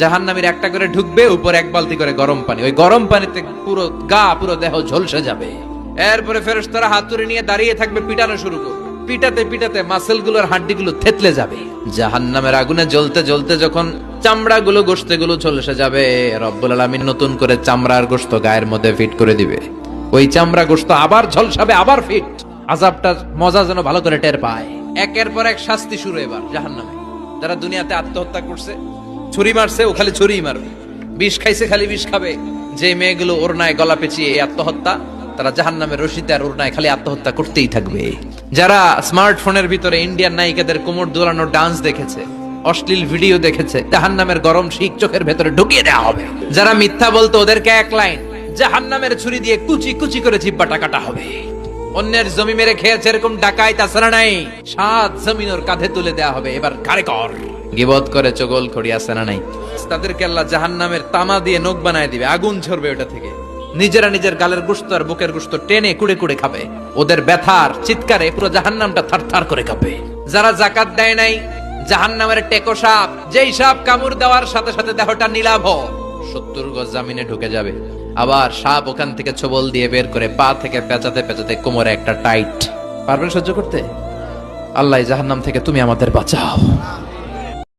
জাহান্নামীর একটা করে ঢুকবে, উপর এক বালতি করে গরম পানি। ওই গরম পানিতে পুরো গা, পুরো দেহ ঝলসে যাবে। এরপরে ফেরেশতারা হাতুড়ি নিয়ে দাঁড়িয়ে থাকবে, পিটানো শুরু করবে। পিটাতে পিটাতে মাসেলগুলোর হাড্ডি গুলো থেতলে যাবে। জাহান্নামের আগুনে জ্বলতে জ্বলতে যখন চামড়া গুলো গোস্তে গুলো ঝলসে যাবে, রব্বুল আলামিন নতুন করে চামড়ার গোস্ত গায়ের মধ্যে ফিট করে দিবে। ওই চামড়া গোস্ত আবার ঝলসাবে, আবার ফিট। আজাবটার মজা যেন ভালো করে টের পায়। একের পর এক শাস্তি শুরু এবার জাহান্নামে। যারা দুনিয়াতে আত্মহত্যা করছে ছুরি মারছে, ও খালি ছুরিই মারবে। বিষ খাইছে, খালি বিষ খাবে। যে মেয়েগুলো ওরনায় গলা পেঁচিয়ে এই আত্মহত্যা, তারা জাহান্নামের রশিতে আর ওরনায় খালি আত্মহত্যা করতেই থাকবে। যারা স্মার্টফোনের ভিতরে ইন্ডিয়ান নায়িকাদের কোমর দোলানো ডান্স দেখেছে, অশ্লীল ভিডিও দেখেছে, জাহান্নামের গরম শিখ চোখের ভেতরে ঢুকিয়ে দেওয়া হবে। যারা মিথ্যা বলতো, ওদেরকে এক লাইন, জাহান্নামের ছুরি দিয়ে কুচি কুচি করে জিব্বাটা কাটা হবে। অন্যের জমি মেরে খেয়েছে এরকম ডাকাই তাছাড়া নাই। সাত জমিন ওর কাঁধে তুলে দেওয়া হবে। এবার কারে কর? গিবত করে চগল খড়ি আছে না নাই? তাদেরকে আল্লাহ জাহান্নামের তামা দিয়ে নখ বানায় দিবে, আগুন ঝরবে ওটা থেকে। নিজেরা নিজের গালের গুস্ত আর বুকের গুস্ত টেনে কুড়ে কুড়ে খাবে। ওদের ব্যথার চিৎকারে পুরো জাহান্নামটা থার থার করে খাবে যারা জাকাত দেয় নাই, জাহান্নামের টেকো সাপ, যেই সাপ কামড় দেওয়ার সাথে সাথে দেহটা নীলাভ, সত্তর গজ জামিনে ঢুকে যাবে। আবার সাপ ওখান থেকে ছবল দিয়ে বের করে পা থেকে পেঁচাতে পেঁচাতে কোমরে একটা টাইট। পারবেন সহ্য করতে? আল্লাহ জাহান্নাম থেকে তুমি আমাদের বাঁচাও।